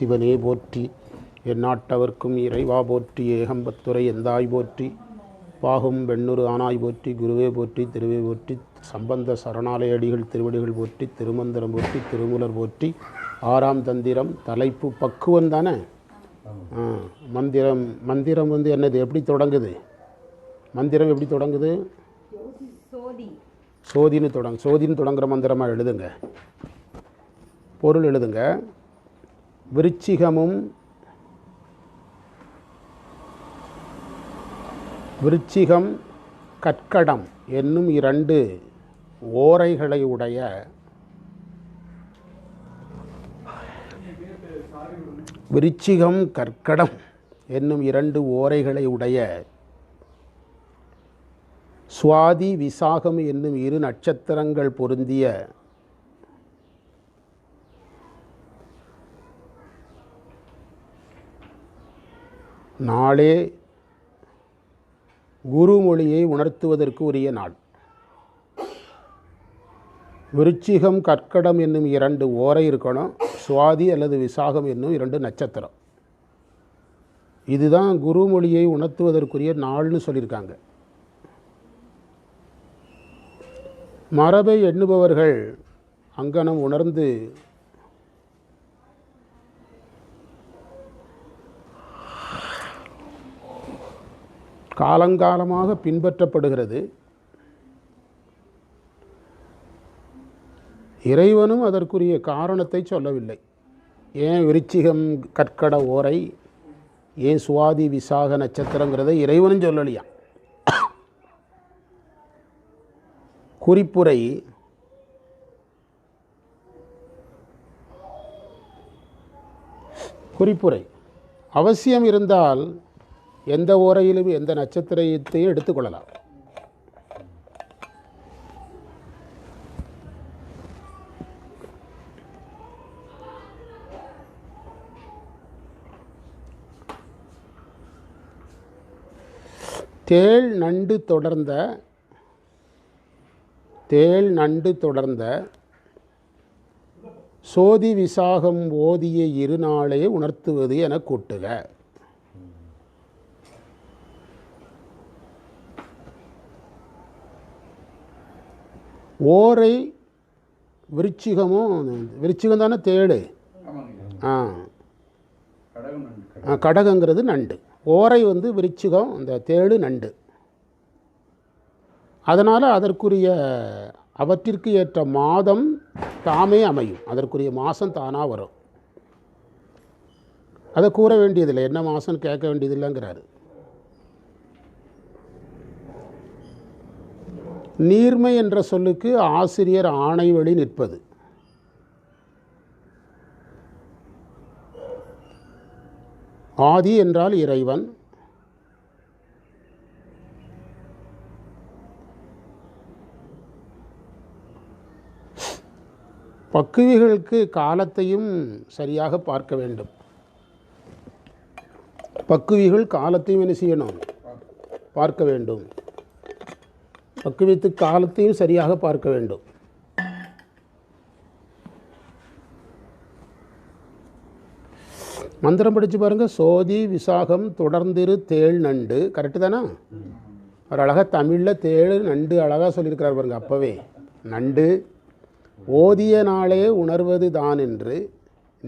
சிவனே போற்றி. எந்நாட்டவர்க்கும் இறைவா போற்றி. ஏகம்பத்துரை எந்தாய் போற்றி. பாகும் வெண்ணுரு ஆனாய் போற்றி. குருவே போற்றி திருவே போற்றி. சம்பந்த சரணாலய அடிகள் திருவடிகள் போற்றி. திருமந்திரம் போற்றி திருமூலர் போற்றி. ஆறாம் தந்திரம் தலைப்பு பக்குவம் தானே? மந்திரம் மந்திரம் வந்து என்னது? எப்படி தொடங்குது? மந்திரம் எப்படி தொடங்குது? சோதி. சோதின்னு தொடங்க சோதின்னு தொடங்குற மந்திரமாக எழுதுங்க. பொருள் எழுதுங்க. விருச்சிகமும் விருச்சிகம் கற்கடம் என்னும் இரண்டு ஓரைகளை உடைய விருச்சிகம் கற்கடம் என்னும் இரண்டு ஓரைகளை உடைய சுவாதி விசாகம் என்னும் இரு நட்சத்திரங்கள் பொருந்திய நாளே குருமொழியை உணர்த்துவதற்கு உரிய நாள். விருச்சிகம் கற்கடம் என்னும் இரண்டு ஓரை இருக்கணும். சுவாதி அல்லது விசாகம் என்னும் இரண்டு நட்சத்திரம். இதுதான் குருமொழியை உணர்த்துவதற்குரிய நாள்னு சொல்லியிருக்காங்க. மரபை எண்ணுபவர்கள் அங்கனம் உணர்ந்து காலங்காலமாக பின்பற்றப்படுகிறது. இறைவனும் அதற்குரிய காரணத்தை சொல்லவில்லை. ஏன் விருச்சிகம் கற்கட ஓரை ஏன் சுவாதி விசாக நட்சத்திரங்கிறத இறைவனும் சொல்லலையா? குறிப்புரை குறிப்புரை. அவசியம் இருந்தால் எந்த ஓரையிலும் எந்த நட்சத்திரத்தையும் எடுத்துக்கொள்ளலாம். தேள் நண்டு தொடர்ந்த தேள் நண்டு தொடர்ந்த சோதி விசாகம் ஓதிய இருநாளே உணர்த்துவது என கூட்டுக. ஓரை விருச்சிகமும் விருச்சிகம் தானே தேடு. ஆ. கடகங்கிறது நண்டு. ஓரை வந்து விருச்சிகம் இந்த தேடு நண்டு. அதனால் அதற்குரிய அவற்றிற்கு ஏற்ற மாதம் தாமே அமையும். அதற்குரிய மாதம் தானாக வரும். அதை கூற வேண்டியதில்லை. என்ன மாதம்னு கேட்க வேண்டியதில்லைங்கிறாரு. நீர்மை என்ற சொல்லுக்கு ஆசிரியர் ஆணை வழி நிற்பது. ஆதி என்றால் இறைவன். பக்குவிகளுக்கு காலத்தையும் சரியாக பார்க்க வேண்டும். பக்குவிகள் காலத்தையும் என்ன செய்யணும்? பார்க்க வேண்டும். பக்குவித்து காலத்தையும் சரியாக பார்க்க வேண்டும். மந்திரம் படித்து பாருங்கள் சோதி விசாகம் தொடர்ந்திரு தேள் நண்டு. கரெக்டு தானா? ஒரு அழகாக தமிழில் தேள் நண்டு அழகாக சொல்லியிருக்கிறார் பாருங்க அப்போவே. நண்டு ஓதிய நாளே உணர்வது தான் என்று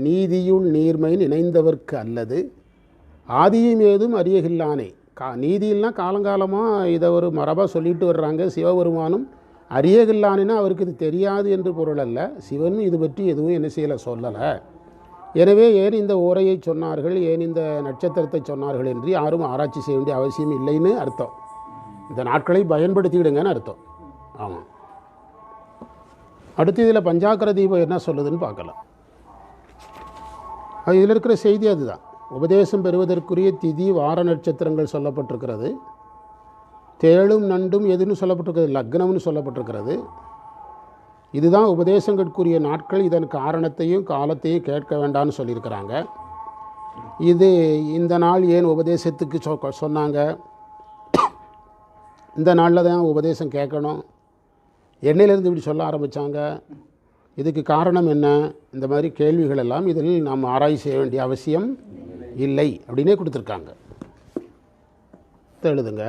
நீதியுள் நீர்மை நினைந்தவர்க்கு அல்லது ஆதியும் ஏதும் அறியகில்லானே. கா நீதியெல்லாம் காலங்காலமாக இதை ஒரு மரபாக சொல்லிட்டு வர்றாங்க. சிவபெருமானும் அறியகில்லானேன்னா அவருக்கு இது தெரியாது என்று பொருள் அல்ல. சிவனும் இது பற்றி எதுவும் என்ன செய்யலை சொல்லலை. எனவே ஏன் இந்த ஓரையை சொன்னார்கள்? ஏன் இந்த நட்சத்திரத்தை சொன்னார்கள் என்று யாரும் ஆராய்ச்சி செய்ய வேண்டிய அவசியம் இல்லைன்னு அர்த்தம். இந்த நாட்களை பயன்படுத்திக்கிடுங்கன்னு அர்த்தம். ஆமாம் அடுத்து இதில் பஞ்சாக்கர தீபம் என்ன சொல்லுதுன்னு பார்க்கலாம். அது இதில் இருக்கிற செய்தி அதுதான். உபதேசம் பெறுவதற்குரிய திதி வார நட்சத்திரங்கள் சொல்லப்பட்டிருக்கிறது. தேளும் நண்டும் எதுன்னு சொல்லப்பட்டிருக்கிறது லக்னம்னு சொல்லப்பட்டிருக்கிறது. இதுதான் உபதேசங்களுக்குரிய நாட்கள். இதன் காரணத்தையும் காலத்தையும் கேட்க வேண்டாம்னு சொல்லியிருக்கிறாங்க. இது இந்த நாள் ஏன் உபதேசத்துக்கு சொ சொன்னாங்க? இந்த நாளில் தான் உபதேசம் கேட்கணும். என்னையிலேருந்து இப்படி சொல்ல ஆரம்பித்தாங்க இதுக்கு காரணம் என்ன? இந்த மாதிரி கேள்விகள் எல்லாம் இதில் நாம் ஆராய்ச்சி செய்ய வேண்டிய அவசியம் இல்லை அப்படின்னே கொடுத்துருக்காங்க. எழுதுங்க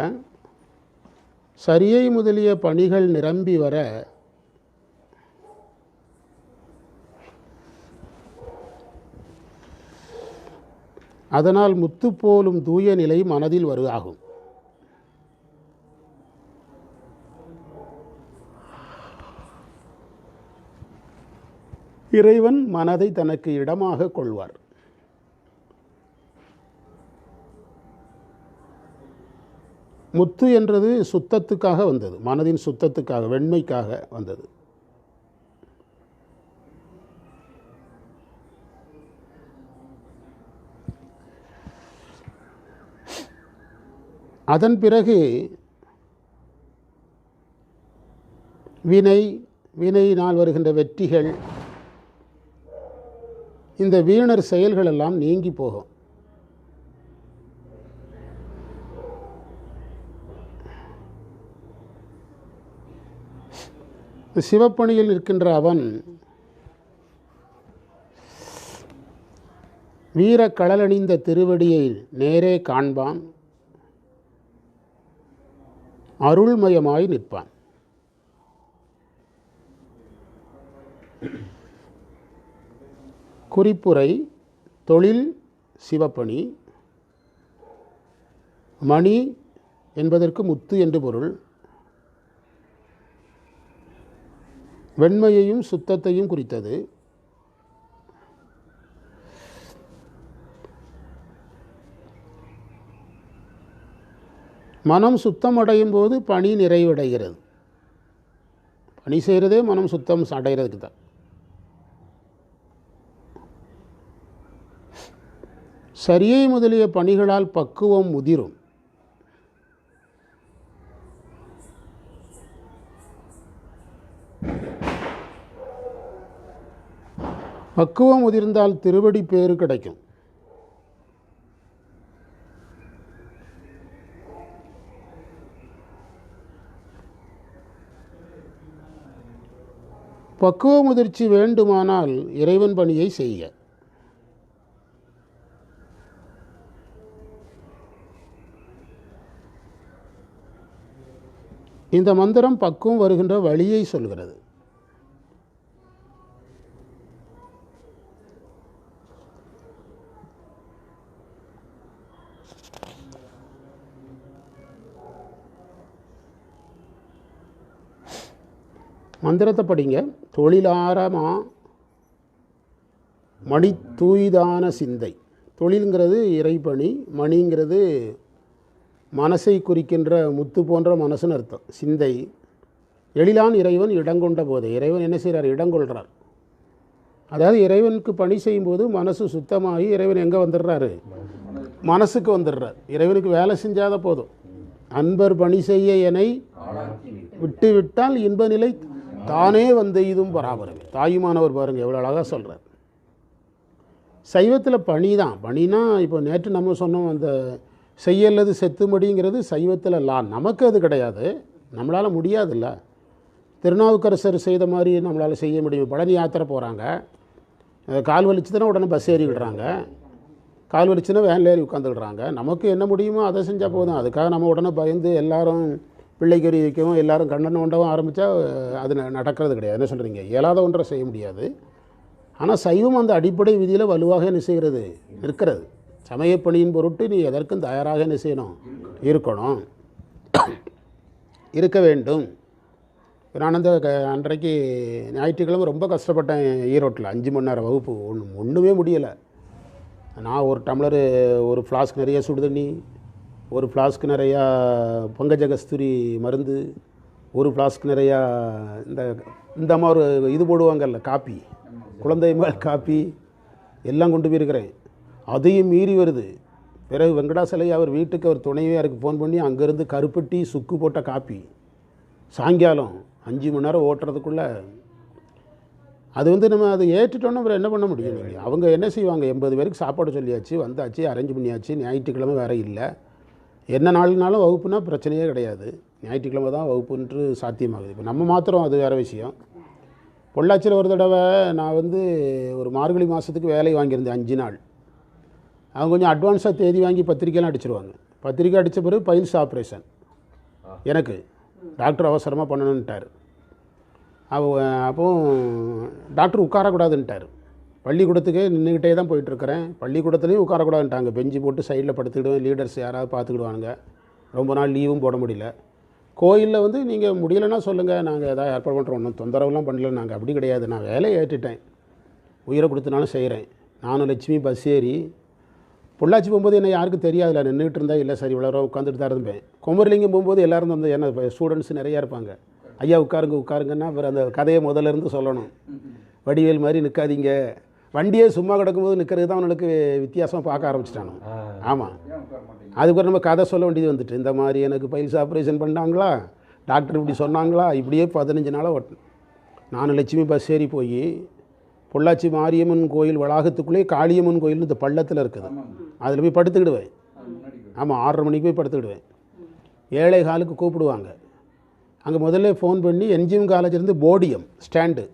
சரியை முதலிய பணிகள் நிரம்பி வர அதனால் முத்து போலும் தூய நிலை மனதில் வருவாகும் இறைவன் மனதை தனக்கு இடமாக கொள்வார். முத்து என்றது சுத்தத்துக்காக வந்தது. மனதின் சுத்தத்துக்காக வெண்மைக்காக வந்தது. அதன் பிறகு வினை வினையினால் வருகின்ற வெற்றிகள் இந்த வீணர் செயல்கள் எல்லாம் நீங்கி போகும். சிவப்பணியில் இருக்கின்ற அவன் வீர கடலணிந்த திருவடியை நேரே காண்பான் அருள்மயமாய் நிற்பான். குறிப்புரை தொழில் சிவப்பணி மணி என்பதற்கு முத்து என்று பொருள். வெண்மையையும் சுத்தத்தையும் குறித்தது. மனம் சுத்தமடையும் போது பணி நிறைவடைகிறது. பணி செய்கிறதே மனம் சுத்தம் அடைகிறதுக்கு தான். சரியை முதலிய பணிகளால் பக்குவம் முதிரும். பக்குவம் முதிர்ந்தால் திருவடி பேறு கிடைக்கும். பக்குவ முதிர்ச்சி வேண்டுமானால் இறைவன் பணியை செய்ய இந்த மந்திரம் பக்குவம் வருகின்ற வழியை சொல்கிறது. மந்திரத்தை படிங்க. தொழிலாரமா மணி தூய்தான சிந்தை. தொழிலுங்கிறது இறைப்பணி மணிங்கிறது மனசை குறிக்கின்ற முத்து போன்ற மனசுன்னு அர்த்தம். சிந்தை. எழிலான் இறைவன் இடங்கொண்ட போது இறைவன் என்ன செய்கிறார் இடங்கொள்கிறார் அதாவது இறைவனுக்கு பணி செய்யும்போது மனசு சுத்தமாகி இறைவன் எங்கே வந்துடுறாரு? மனசுக்கு வந்துடுறார். இறைவனுக்கு வேலை செஞ்சாத போதும். அன்பர் பணி செய்ய எனை விட்டு விட்டால் இன்ப நிலை தானே வந்து இதுவும் பராபரமே. தாயுமானவர் பாருங்கள் எவ்வளோ அழகாக சொல்கிறார் சைவத்தில் பணி தான். பணினா இப்போ நேற்று நம்ம சொன்னோம் அந்த செய்யல்லது செத்துமடிங்கிறது சைவத்தில் லா நமக்கு அது கிடையாது. நம்மளால் முடியாதுல்ல. திருநாவுக்கரசர் செய்த மாதிரி நம்மளால் செய்ய முடியும். பழனி யாத்திரை போகிறாங்க கால் வலிச்சுதுன்னா உடனே பஸ் ஏறி விடுறாங்க. கால் வலிச்சுன்னா வேனில் ஏறி உட்காந்துடுறாங்க நமக்கு என்ன முடியுமோ அதை செஞ்சால் போதும். அதுக்காக நம்ம உடனே பயந்து எல்லாரும் பிள்ளைக்கறி வைக்கவும் எல்லாரும் கண்ணன் ஒண்டவும் ஆரம்பித்தா அது நடக்கிறது கிடையாது. என்ன சொல்கிறீங்க இயலாத ஒன்றை செய்ய முடியாது. ஆனால் சைவம் அந்த அடிப்படை விதியில் வலுவாக என்ன செய்கிறது நிற்கிறது. சமயப்பணியின் பொருட்டு நீ எதற்கும் தயாராக என்ன செய்யணும் இருக்கணும். இருக்க வேண்டும். நான் அந்த க- அன்றைக்கு ஞாயிற்றுக்கிழமை ரொம்ப கஷ்டப்பட்டேன் ஈரோட்டில். அஞ்சு மணி நேரம் வகுப்பு. ஒன்று ஒன்றுமே முடியலை. நான் ஒரு டம்ளரு ஒரு ஃப்ளாஸ்க் நிறைய சுடு தண்ணி ஒரு ஃப்ளாஸ்க் நிறையா பங்கஜ கஸ்தூரி மருந்து ஒரு ஃப்ளாஸ்க் நிறையா இந்த இந்த அம்மா ஒரு இது போடுவாங்கல்ல காப்பி. குழந்தை மேல் காப்பி எல்லாம் கொண்டு போயிருக்கிறேன். அதையும் மீறி வருது. பிறகு வெங்கடாசலை அவர் வீட்டுக்கு அவர் துணைவியாருக்கு ஃபோன் பண்ணி அங்கேருந்து கருப்பட்டி சுக்கு போட்ட காப்பி. சாயங்காலம் அஞ்சு மணி நேரம் ஓட்டுறதுக்குள்ளே அது வந்து நம்ம அதை ஏற்றுட்டோன்னா அப்புறம் என்ன பண்ண முடியும்? நீங்கள் அவங்க என்ன செய்வாங்க? எண்பது பேருக்கு சாப்பாடு சொல்லியாச்சு வந்தாச்சு அரேஞ்ச் பண்ணியாச்சு ஞாயிற்றுக்கிழமை வேறு இல்லை. என்ன நாளுனாலும் வகுப்புனா பிரச்சனையே கிடையாது. ஞாயிற்றுக்கிழமை தான் வகுப்புன்று சாத்தியமாகுது. இப்போ நம்ம மாத்திரம் அது வேறு விஷயம். பொள்ளாச்சியில் ஒரு தடவை நான் வந்து ஒரு மார்கழி மாதத்துக்கு வேலை வாங்கியிருந்தேன் அஞ்சு நாள். அவங்க கொஞ்சம் அட்வான்ஸாக தேதி வாங்கி பத்திரிக்கைலாம் அடிச்சிருவாங்க. பத்திரிக்கை அடித்த பிறகு பைல்ஸ் ஆப்ரேஷன். எனக்கு. டாக்டர் அவசரமாக பண்ணணுன்ட்டார் அவ அப்போ டாக்டர் உட்காரக்கூடாதுன்ட்டார். பள்ளிக்கூடத்துக்கே நின்றுக்கிட்டே தான் போயிட்டுருக்கிறேன். பள்ளிக்கூடத்துலேயும் உட்காரக்கூடாதுன்ட்டாங்க. பெஞ்சு போட்டு சைடில் படுத்துக்கிடுவேன் லீடர்ஸ் யாராவது பார்த்துக்கிடுவானுங்க. ரொம்ப நாள் லீவும் போட முடியல. கோயிலில் வந்து நீங்கள் முடியலைன்னா சொல்லுங்கள் நாங்கள் எதாவது ஏற்பாடு பண்ணுறோம் ஒன்றும் தொந்தரவுலாம் பண்ணல. நாங்கள் அப்படி கிடையாது. நான் வேலையை ஏற்றுட்டேன். உயிரை கொடுத்தனாலும் செய்கிறேன். நானும் லட்சுமி பஸ் ஏறி பொள்ளாச்சி போகும்போது என்ன யாருக்கும் தெரியாதுல நின்றுட்டு இருந்தால் இல்லை சரி இவ்வளோ உட்காந்துட்டு தான் இருந்தேன். குமரிலிங்கம் போகும்போது எல்லோரும் வந்து என்ன ஸ்டூடெண்ட்ஸ் நிறையா இருப்பாங்க. ஐயா உட்காருங்க உட்காருங்கன்னா அப்புறம் அந்த கதையை முதல்ல இருந்து சொல்லணும். வடிவேல் மாதிரி நிற்காதீங்க. வண்டியே சும்மா கிடக்கும்போது நிற்கிறது தான் அவனுக்கு வித்தியாசமாக பார்க்க ஆரம்பிச்சிட்டானு. ஆமாம் அதுக்கப்புறம் நம்ம கதை சொல்ல வேண்டியது வந்துட்டு இந்த மாதிரி எனக்கு பைல்ஸ் ஆப்ரேஷன் பண்ணாங்களா? டாக்டர் இப்படி சொன்னாங்களா? இப்படியே பதினஞ்சு நாளாக ஓட்டினேன் நானும் லட்சுமி பஸ் ஏறி போய் பொள்ளாச்சி மாரியம்மன் கோயில் வளாகத்துக்குள்ளேயே காளியம்மன் கோயில் இந்த பள்ளத்தில் இருக்குது. அதில் போய் படுத்துக்கிடுவேன். ஆமாம் ஆறரை மணிக்கு போய் படுத்துக்கிடுவேன். ஏழை காலுக்கு கூப்பிடுவாங்க. அங்கே முதல்ல ஃபோன் பண்ணி என்ஜிஎம் காலேஜ்லேருந்து போடியம் ஸ்டாண்டு.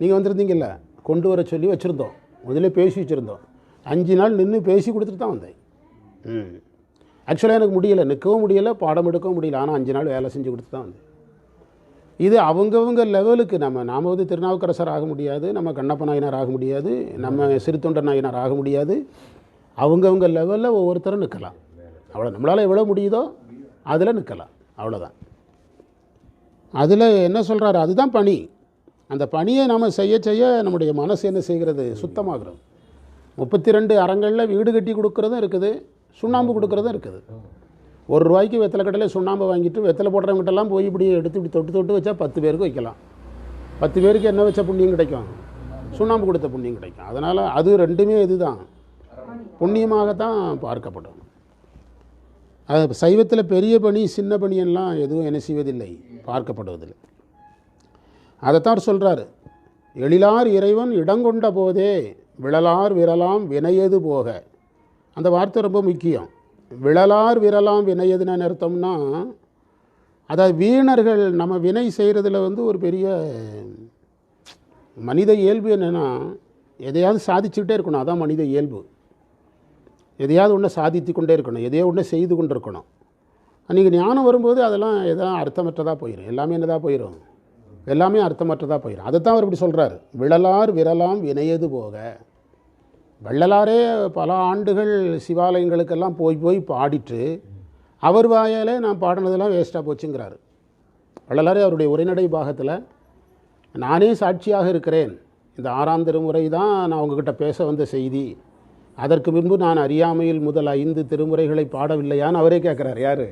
நீங்கள் வந்திருந்தீங்கல்ல? கொண்டு வர சொல்லி வச்சுருந்தோம். முதல்ல பேசி வச்சுருந்தோம். அஞ்சு நாள் நின்று பேசி கொடுத்துட்டு தான் வந்தேன். ம். ஆக்சுவலாக எனக்கு முடியலை. நிற்கவும் முடியலை பாடம் எடுக்கவும் முடியல. ஆனால் அஞ்சு நாள் வேலை செஞ்சு கொடுத்து தான் வந்தேன். இது அவங்கவுங்க லெவலுக்கு நம்ம நாம் வந்து திருநாவுக்கரசர் ஆக முடியாது நம்ம கண்ணப்ப நாயனார் ஆக முடியாது நம்ம சிறுத்தொண்ட நாயனார் ஆக முடியாது. அவங்கவுங்க லெவலில் ஒவ்வொருத்தரும் நிற்கலாம். அவ்வளோ நம்மளால் எவ்வளோ முடியுதோ அதில் நிற்கலாம். அவ்வளோதான் அதில் என்ன சொல்கிறாரு அதுதான் பணி. அந்த பணியை நாம் செய்ய செய்ய நம்முடைய மனசு என்ன செய்கிறது? சுத்தமாகிறது. முப்பத்தி ரெண்டு அறங்களில் வீடு கட்டி கொடுக்குறதும் இருக்குது. சுண்ணாம்பு கொடுக்குறதும் இருக்குது. ஒரு ரூபாய்க்கு வெத்தலை கடையில் சுண்ணாம்பு வாங்கிட்டு வெத்தலை போடுறவங்ககிட்டலாம் போய் இப்படி எடுத்து இப்படி தொட்டு தொட்டு வச்சா பத்து பேருக்கு வைக்கலாம். பத்து பேருக்கு என்ன வச்ச புண்ணியம் கிடைக்கும்? சுண்ணாம்பு கொடுத்த புண்ணியம் கிடைக்கும். அதனால் அது ரெண்டுமே இதுதான். புண்ணியமாகத்தான் பார்க்கப்படும். அது சைவத்தில் பெரிய பணி சின்ன பணியெல்லாம் எதுவும் என்ன செய்வதில்லை. பார்க்கப்படுவதில்லை. அதைத்தான் சொல்கிறாரு எழிலார் இறைவன் இடங்கொண்ட போதே விழலார் விரலாம் வினையது போக. அந்த வார்த்தை ரொம்ப முக்கியம். விழலார் விரலாம் வினையதுன்னு அர்த்தம்னா அதாவது வீணர்கள் நம்ம வினை செய்கிறதுல வந்து ஒரு பெரிய மனித இயல்பு என்னென்னா எதையாவது சாதிச்சுக்கிட்டே இருக்கணும். அதான் மனித இயல்பு. எதையாவது ஒன்று சாதித்து கொண்டே இருக்கணும். எதையோ ஒன்று செய்து கொண்டு இருக்கணும் நீங்கள் ஞானம் வரும்போது அதெல்லாம் எதாவது அர்த்தமற்றதாக போயிடும் எல்லாமே என்னதாக போயிடும் எல்லாமே அர்த்தமற்றதாக போயிடும் அதைத்தான் அவர் இப்படி சொல்கிறார் விழலார் விரலாம் வினையது போக. வள்ளலாரே பல ஆண்டுகள் சிவாலயங்களுக்கெல்லாம் போய் போய் பாடிட்டு அவர் வாயாலே நான் பாடினதெல்லாம் வேஸ்ட்டாக போச்சுங்கிறாரு. வள்ளலாரே அவருடைய உரைநடை பாகத்தில் நானே சாட்சியாக இருக்கிறேன். இந்த ஆறாம் திருமுறை தான் நான் உங்ககிட்ட பேச வந்த செய்தி. அதற்கு முன்பு நான் அறியாமையில் முதல் ஐந்து திருமுறைகளை பாடவில்லையான்னு அவரே கேட்குறாரு யார்?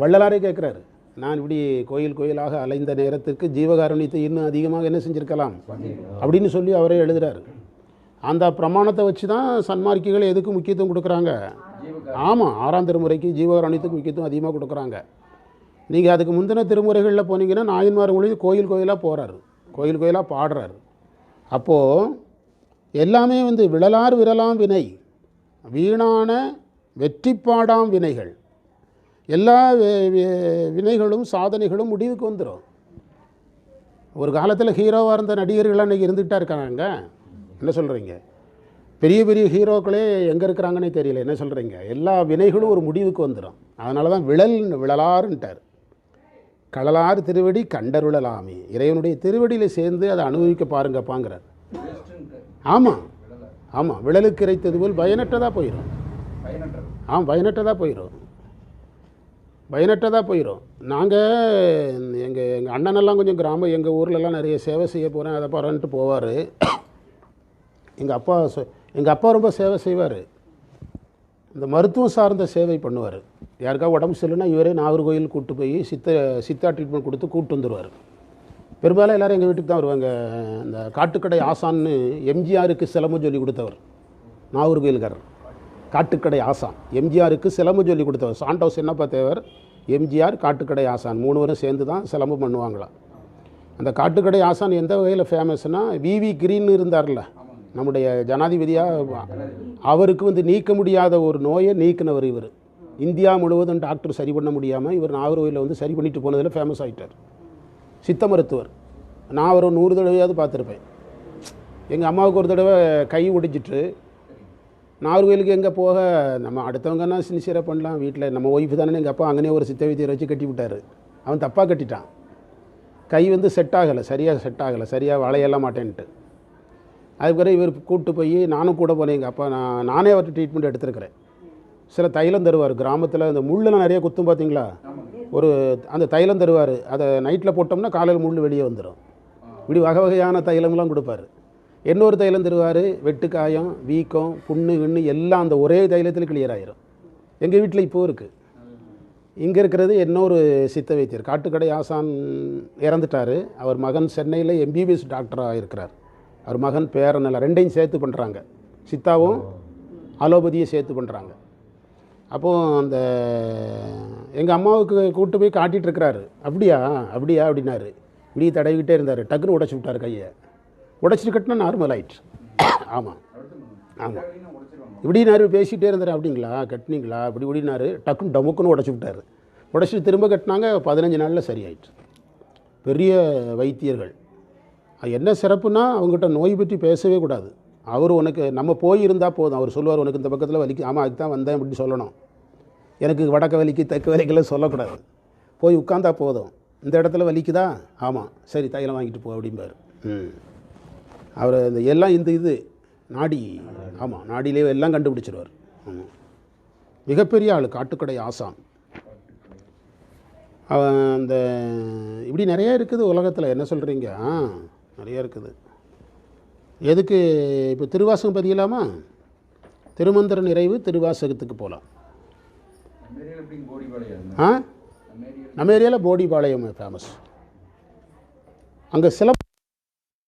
வள்ளலாரே கேட்குறாரு நான் இப்படி கோயில் கோயிலாக அலைந்த நேரத்துக்கு ஜீவகாருண்யத்தை இன்னும் அதிகமாக என்ன செஞ்சுருக்கலாம்? அப்படின்னு சொல்லி அவரே எழுதுகிறார் அந்த பிரமாணத்தை வச்சு தான் சன்மார்க்கிகள் எதுக்கு முக்கியத்துவம் கொடுக்குறாங்க? ஆமாம் ஆறாம் திருமுறைக்கு ஜீவகாருண்யத்துக்கு முக்கியத்துவம் அதிகமாக கொடுக்குறாங்க. நீங்கள் அதுக்கு முந்தின திருமுறைகளில் போனீங்கன்னா நாயன்மார்களையும் கோயில் கோயிலாக போகிறாரு கோயில் கோயிலாக பாடுறாரு. அப்போது எல்லாமே வந்து விழலார் விரலாம் வினை வீணான வெற்றிப்பாடாம் வினைகள். எல்லா வினைகளும் சாதனைகளும் முடிவுக்கு வந்துடும் ஒரு காலத்தில் ஹீரோவாக இருந்த நடிகர்கள்லாம் இன்றைக்கி இருந்துகிட்டா இருக்காங்க. என்ன சொல்கிறீங்க பெரிய பெரிய ஹீரோக்களே எங்கே இருக்கிறாங்கன்னே தெரியல. என்ன சொல்கிறீங்க எல்லா வினைகளும் ஒரு முடிவுக்கு வந்துடும் அதனால தான் விழல் விழலாருன்ட்டார் கடலார் திருவடி கண்டருளலாமே. இறைவனுடைய திருவடியில் சேர்ந்து அதை அனுபவிக்க பாருங்கப்பாங்கிறார். ஆமாம் ஆமாம் விழலுக்கு இறைத்தது போல் பயனற்றதாக போயிடும் ஆ பயனற்றதாக போயிடும் பயனற்றதாக போயிடும் நாங்கள் எங்கள் எங்கள் அண்ணனெல்லாம் கொஞ்சம் கிராமம் எங்கள் ஊர்லெல்லாம் நிறைய சேவை செய்ய போகிறேன் அதை பாருன்ட்டு போவார். எங்கள் அப்பா எங்கள் அப்பா ரொம்ப சேவை செய்வார். இந்த மருத்துவம் சார்ந்த சேவை பண்ணுவார். யாருக்கா உடம்பு சரியில்லைன்னா இவரே நாகர்கோயில் கூட்டு போய் சித்த சித்தா ட்ரீட்மெண்ட் கொடுத்து கூப்பிட்டு வந்துடுவார் பெரும்பாலும் எல்லோரும் எங்கள் வீட்டுக்கு தான் வருவாங்க. இந்த காட்டுக்கடை ஆசான்னு எம்ஜிஆருக்கு சிலம்பு சொல்லி கொடுத்தவர். நாகர்கோயில்காரர் காட்டுக்கடை ஆசான். எம்ஜிஆருக்கு சிலம்பு சொல்லி கொடுத்தவர். சாண்டோஸ் என்னப்பா தேவர் எம்ஜிஆர் காட்டுக்கடை ஆசான். மூணு பேரும் சேர்ந்து தான் சிலம்பு பண்ணுவாங்களாம் அந்த காட்டுக்கடை ஆசான் எந்த வகையில் ஃபேமஸ்னால் விவி கிரீன் இருந்தார்ல. நம்முடைய ஜனாதிபதியாக அவருக்கு வந்து நீக்க முடியாத ஒரு நோயை நீக்கினவர் இவர். இந்தியா முழுவதும் டாக்டர் சரி பண்ண முடியாமல் இவர் நாகர்கோயிலில் வந்து சரி பண்ணிட்டு போனதில் ஃபேமஸ் ஆகிட்டார் சித்த மருத்துவர். நான் ஒரு நூறு தடவையாவது பார்த்துருப்பேன். எங்கள் அம்மாவுக்கு ஒரு தடவை கை ஒடிச்சிட்டு நாகர்கோயிலுக்கு எங்கே போக நம்ம அடுத்தவங்கன்னா சின்சியராக பண்ணலாம்? வீட்டில் நம்ம ஒய்ஃபு தானே எங்கள் அப்பா அங்கனே ஒரு சித்த வைத்தியரை வச்சு கட்டி விட்டாரு. அவன் தப்பாக கட்டிட்டான். கை வந்து செட் ஆகலை சரியாக செட் ஆகலை சரியாக வளையெல்லாம் மாட்டேன்ட்டு அதுக்கு இவர் கூப்பிட்டு போய் நானும் கூட போனேன் எங்கள் அப்பா நான் நானே அவர்கிட்ட ட்ரீட்மெண்ட் எடுத்திருக்கிறேன். சில தைலம் தருவார் கிராமத்தில் இந்த முள்ளெல்லாம் நிறைய குத்தும் பார்த்தீங்களா ஒரு அந்த தைலம் தருவார். அதை நைட்டில் போட்டோம்னா காலையில் முள் வெளியே வந்துடும் இப்படி வகை வகையான தைலம்லாம் கொடுப்பாரு. இன்னொரு தைலம் தருவார் வெட்டுக்காயம் வீக்கம் புண்ணு கிண்ணு எல்லாம் அந்த ஒரே தைலத்தில் கிளியர் ஆயிரும். எங்கள் வீட்டில் இப்போது இருக்குது இங்கே இருக்கிறது இன்னொரு சித்த வைத்தியர். காட்டுக்கடை ஆசான் இறந்துட்டார். அவர் மகன் சென்னையில் எம்பிபிஎஸ் டாக்டராக இருக்கிறார். அவர் மகன் பேரனில் ரெண்டையும் சேர்த்து பண்ணுறாங்க சித்தாவும் அலோபதியும் சேர்த்து பண்ணுறாங்க அப்போது அந்த எங்கள் அம்மாவுக்கு கூட்டு போய் காட்டிகிட்டு இருக்கிறாரு. அப்படியா? அப்படியா? அப்படின்னாரு. இப்படி தடவிக்கிட்டே இருந்தார். டக்குன்னு உடச்சி விட்டார் கையை. உடச்சிட்டு கட்டினா நார்மல் ஆயிடுச்சு. ஆமாம் ஆமாம் இப்படினாரு பேசிகிட்டே இருந்தார் அப்படிங்களா? கட்டினீங்களா? இப்படி இப்படினாரு டக்குன்னு டமுக்குன்னு உடச்சி விட்டார். உடச்சிட்டு திரும்ப கட்டினாங்க பதினஞ்சு நாளில் சரியாயிடுச்சு. பெரிய வைத்தியர்கள். அது என்ன சிறப்புனா அவங்ககிட்ட நோய் பற்றி பேசவே கூடாது. அவர் உனக்கு நம்ம போயிருந்தால் போதும். அவர் சொல்லுவார் உனக்கு இந்த பக்கத்தில் வலிக்கு ஆமாம் அதுக்கு தான் வந்தேன் அப்படின்னு சொல்லணும். எனக்கு வடக்க வலிக்கு தெற்கு வலிக்கெல்லாம் சொல்லக்கூடாது. போய் உட்காந்தா போதும். இந்த இடத்துல வலிக்குதா? ஆமாம் சரி தைலம் வாங்கிட்டு போ அப்படிம்பார். ம். அவர் இந்த எல்லாம் இந்த இது நாடி ஆமாம் நாடியிலே எல்லாம் கண்டுபிடிச்சிருவார். ஆமாம் மிகப்பெரிய ஆள் காட்டுக்கடை ஆசான் அவன் அந்த இப்படி நிறைய இருக்குது உலகத்தில். என்ன சொல்கிறீங்க ஆ நிறைய இருக்குது. எதுக்கு இப்போ திருவாசகம் பதியலாமா? திருமந்திர நிறைவு திருவாசகத்துக்கு போகலாம் ஆ? நம்ம ஏரியாவில் நம்ம ஏரியாவில் போடிபாளையம் ஃபேமஸ் அங்கே சில